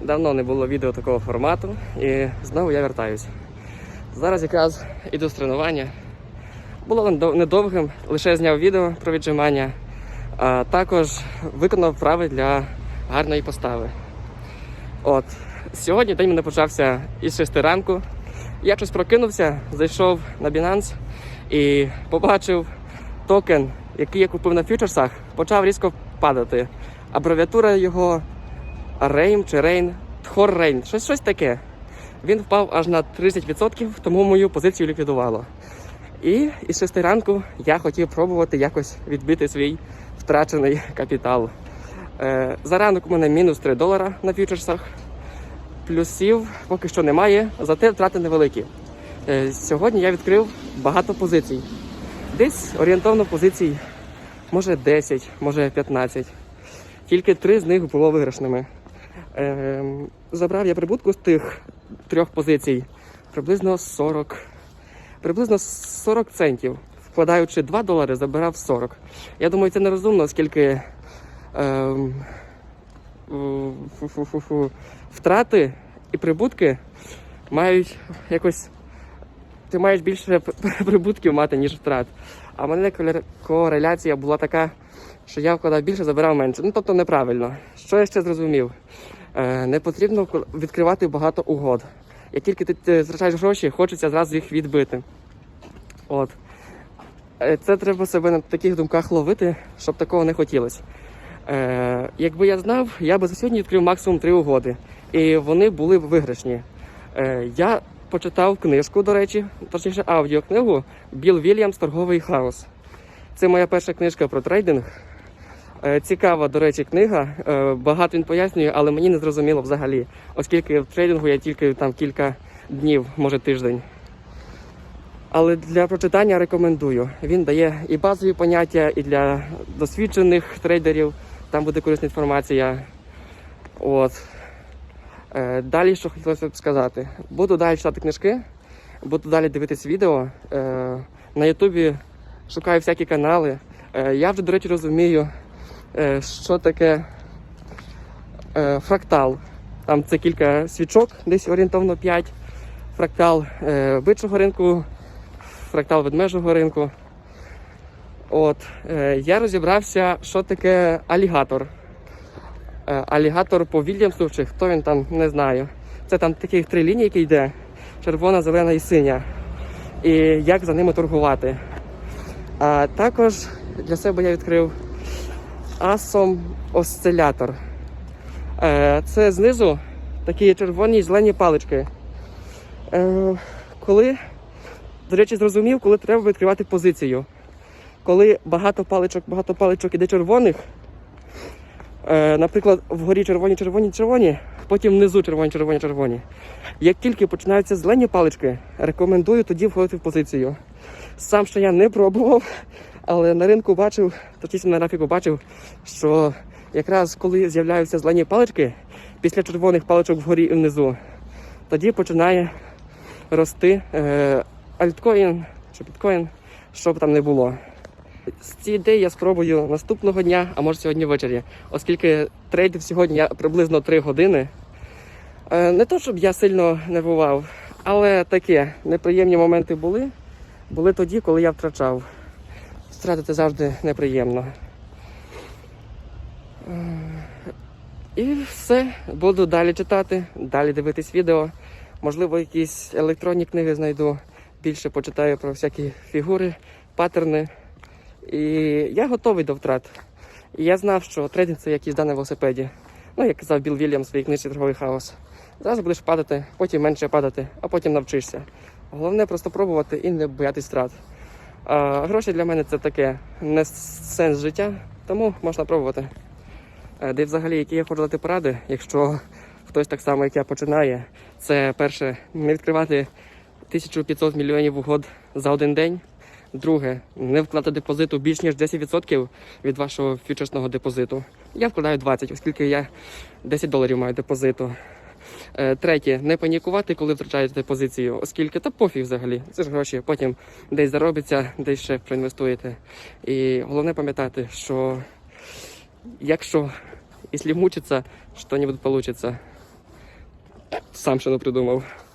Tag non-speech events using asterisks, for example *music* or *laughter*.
Давно не було відео такого формату, і знову я вертаюся. Зараз якраз іду з тренування. Було недовгим, лише зняв відео про віджимання, а також виконав вправи для гарної постави. От, сьогодні день мене почався із 6 ранку. Я щось прокинувся, зайшов на Binance і побачив токен, який я купив на фьючерсах, почав різко падати. Абревіатура його Рейм чи Рейн, Тхор Рейн, щось, щось таке. Він впав аж на 30%, тому мою позицію ліквідувало. І із 6 ранку я хотів пробувати якось відбити свій втрачений капітал. Е, за ранок у мене мінус 3 долара на фьючерсах. Плюсів поки що немає, зате втрати невеликі. Е, сьогодні я відкрив багато позицій. Десь орієнтовно позицій, може 10, може 15. Тільки три з них було виграшними. Ем, забрав я прибутку з тих трьох позицій приблизно 40, приблизно 40 центів. Вкладаючи 2 долари, забирав 40. Я думаю, це нерозумно, оскільки ем, у- втрати і прибутки мають якось. Ти маєш більше *laughs* прибутків мати, ніж втрат. А в мене кореляція була така, що я вкладав більше, забирав менше. Ну тобто неправильно. Що я ще зрозумів? Е, не потрібно відкривати багато угод. Як тільки ти, втрачаєш гроші, хочеться зразу їх відбити. От. Е, Це треба себе на таких думках ловити, щоб такого не хотілося. Е, якби я знав, я би за сьогодні відкрив максимум три угоди. І вони були б виграшні. Е, я почитав книжку, до речі, точніше аудіокнигу Білл Вільямс Торговий хаос. Це моя перша книжка про трейдинг. Е, Цікава, до речі, книга. Е, Багато він пояснює, але мені не зрозуміло взагалі, оскільки в трейдингу я тільки там кілька днів, може тиждень. Але для прочитання рекомендую. Він дає і базові поняття, і для досвідчених трейдерів. Там буде корисна інформація. От. Е, Далі, що хотілося б сказати, буду далі читати книжки, буду далі дивитись відео. На Ютубі шукаю всякі канали. Е, Я вже, до речі, розумію, е, що таке е, фрактал. Там це кілька свічок, десь орієнтовно 5. Фрактал бичого ринку, фрактал ведмежого ринку. От, я розібрався, що таке алігатор. Алігатор по Вільямсу, чи хто він там, не знаю. Це там таких три лінії, які йде: червона, зелена і синя. І як за ними торгувати. А також для себе я відкрив асом осцилятор. Е, Це знизу такі червоні зелені палички. Е, Коли, до речі, зрозумів, коли треба відкривати позицію. Коли багато паличок, багато паличок іде червоних, наприклад, вгорі червоні, червоні, червоні, потім внизу червоні, червоні, червоні. Як тільки починаються зелені палички, рекомендую тоді входити в позицію. Сам ще я не пробував, але на ринку бачив, точніше на графіку бачив, що якраз коли з'являються зелені палички, після червоних паличок вгорі і внизу, тоді починає рости е, альткоін чи біткоін, що б там не було. З цієї ідеї я спробую наступного дня, а може сьогодні ввечері, оскільки трейдив сьогодні я приблизно 3 години. Е, Не то, щоб я сильно нервував, але таке неприємні моменти були. Були тоді, коли я втрачав. Втратити завжди неприємно. Е, І все, буду далі читати, далі дивитись відео. Можливо, якісь електронні книги знайду. Більше почитаю про всякі фігури, паттерни. І я готовий до втрат. І я знав, що трейдинг це як їзда на велосипеді. Ну, як казав Білл Вільям в своїй книжці Торговий хаос. Зараз будеш падати, потім менше падати, а потім навчишся. Головне просто пробувати і не боятись втрат. А гроші для мене це таке не сенс життя, тому можна пробувати. Е, Де взагалі, які я хочу дати поради, якщо хтось так само, як я починає, це перше, не відкривати 1500 мільйонів угод за один день. Друге, не вкладати депозиту більш ніж 10% від вашого фьючерсного депозиту. Я вкладаю 20, оскільки я 10 доларів маю депозиту. Е, Третє, не панікувати, коли втрачаєте позицію, оскільки та пофіг взагалі. Це ж гроші, потім десь заробиться, десь ще проінвестуєте. І головне пам'ятати, що якщо, якщо мучиться, що-небудь вийде. Сам ще не придумав.